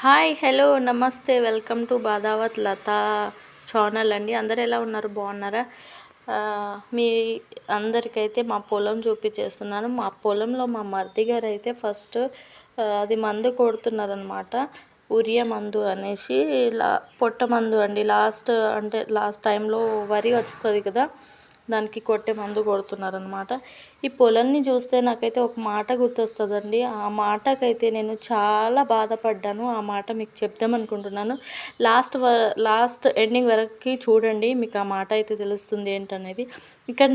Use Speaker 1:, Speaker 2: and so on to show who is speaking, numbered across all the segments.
Speaker 1: Hi hello నమస్తే welcome to Badavath Latha channel అండి. అందరు ఎలా ఉన్నారు? బాగున్నారా? మీ అందరికైతే మా పొలం చూపించేస్తున్నాను. మా పొలంలో మా మర్ది గారు అయితే ఫస్ట్ అది మందు కొడుతున్నారనమాట ఉరియా మందు అనేసి లా పొట్ట మందు అండి. లాస్ట్ అంటే లాస్ట్ టైంలో వరి వస్తుంది కదా. దానికి కొట్టే మందు కొడుతున్నారనమాట ఈ పొలాన్ని చూస్తే నాకైతే ఒక మాట గుర్తొస్తుందండి. ఆ మాటకైతే నేను చాలా బాధపడ్డాను. ఆ మాట మీకు చెప్దామనుకుంటున్నాను లాస్ట్ వ లాస్ట్ ఎండింగ్ వరకు చూడండి మీకు ఆ మాట అయితే తెలుస్తుంది ఏంటనేది. ఇక్కడ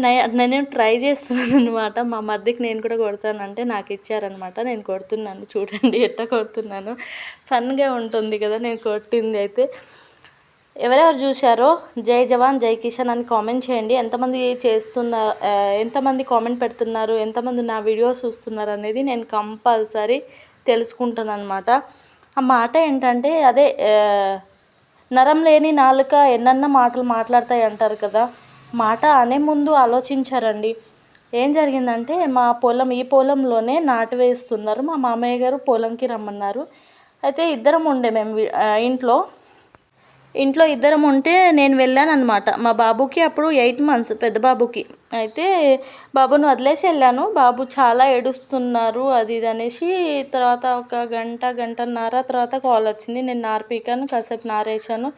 Speaker 1: నేను ట్రై చేస్తున్నాను అనమాట మా మధ్యకి నేను కూడా కొడతానంటే నాకు ఇచ్చారనమాట నేను కొడుతున్నాను. చూడండి ఎట్లా కొడుతున్నాను. ఫన్గా ఉంటుంది కదా నేను కొట్టింది అయితే. ఎవరెవరు చూశారో? జై జవాన్ జై కిషన్ అని కామెంట్ చేయండి. ఎంతమంది చేస్తున్నారు ఎంతమంది కామెంట్ పెడుతున్నారు? ఎంతమంది నా వీడియోస్ చూస్తున్నారు అనేది నేను కంపల్సరీ తెలుసుకుంటాను అనమాట ఆ మాట ఏంటంటే అదే నరం లేని నాలుక ఎన్నన్న మాటలు మాట్లాడతాయి అంటారు కదా. మాట అనే ముందు ఆలోచించారండి. ఏం జరిగిందంటే మా పొలం ఈ పొలంలోనే నాటు వేస్తున్నారు. మా మామయ్య గారు పొలంకి రమ్మన్నారు. అయితే ఇద్దరం ఉండే మేము ఇంట్లో. ఇంట్లో ఇద్దరం ఉంటే నేను వెళ్ళాను అనమాట మా బాబుకి అప్పుడు ఎయిట్ మంత్స్ పెద్ద బాబుకి. అయితే బాబును వదిలేసి వెళ్ళాను. బాబు చాలా ఏడుస్తున్నారు అది ఇది అనేసి తర్వాత ఒక గంట గంటన్నర తర్వాత కాల్ వచ్చింది. నేను నార పీకాను కాసేపు నారేసాను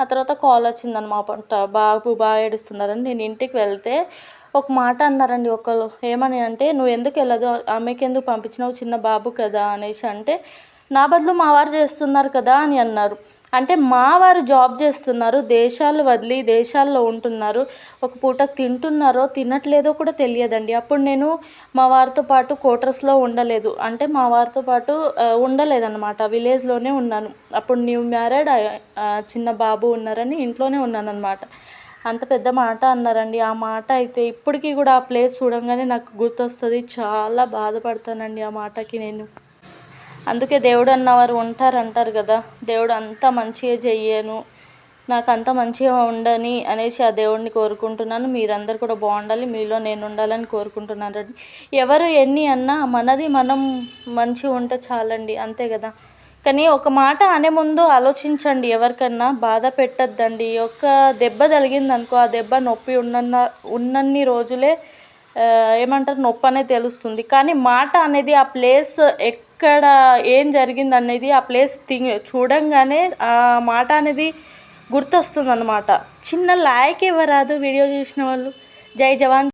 Speaker 1: ఆ తర్వాత కాల్ వచ్చింది అనమాట బాబు బాగా ఏడుస్తున్నారని నేను ఇంటికి వెళ్తే ఒక మాట అన్నారండి ఒకళ్ళు. ఏమని అంటే నువ్వు ఎందుకు వెళ్ళదు? ఆమెకి ఎందుకు పంపించినావు? చిన్న బాబు కదా అనేసి అంటే నా బదులు మా వారు చేస్తున్నారు కదా అని అన్నారు. అంటే మా వారు జాబ్ చేస్తున్నారు దేశాలు వదిలి దేశాల్లో ఉంటున్నారు ఒక పూటకు తింటున్నారో తినట్లేదో కూడా తెలియదండి. అప్పుడు నేను మా వారితో పాటు క్వార్టర్స్లో ఉండలేదు. అంటే మా వారితో పాటు ఉండలేదన్నమాట. విలేజ్లోనే ఉన్నాను. అప్పుడు న్యూ మ్యారేడ్ చిన్న బాబు ఉన్నారని ఇంట్లోనే ఉన్నానన్నమాట. అంత పెద్ద మాట అన్నారండి. ఆ మాట అయితే ఇప్పటికీ కూడా ఆ ప్లేస్ చూడంగానే నాకు గుర్తొస్తుంది. చాలా బాధపడతానండి ఆ మాటకి నేను. అందుకే దేవుడు అన్నవారు ఉంటారు అంటారు కదా. దేవుడు అంతా మంచిగా చెయ్యను నాకు అంత మంచిగా ఉండని అనేసి ఆ దేవుడిని కోరుకుంటున్నాను. మీరందరూ కూడా బాగుండాలి మీలో నేను ఉండాలని కోరుకుంటున్నాను ఎవరు ఎన్ని అన్నా మనది మనం మంచిగా ఉంటే చాలండి అంతే కదా. కానీ ఒక మాట అనే ముందు ఆలోచించండి ఎవరికన్నా బాధ పెట్టద్దండి. ఒక దెబ్బ తగిలింది అనుకో ఆ దెబ్బ నొప్పి ఉన్నన్న ఉన్నన్ని రోజులే ఏమంటారు నొప్పి అనేది తెలుస్తుంది. కానీ మాట అనేది ఆ ప్లేస్ ఎక్కడ ఏం జరిగింది అనేది ఆ ప్లేస్ థింగ్ చూడంగానే ఆ మాట అనేది గుర్తొస్తుంది అన్నమాట చిన్న లైక్ ఇవ్వరాదు వీడియో చూసిన వాళ్ళు. జై జవాన్.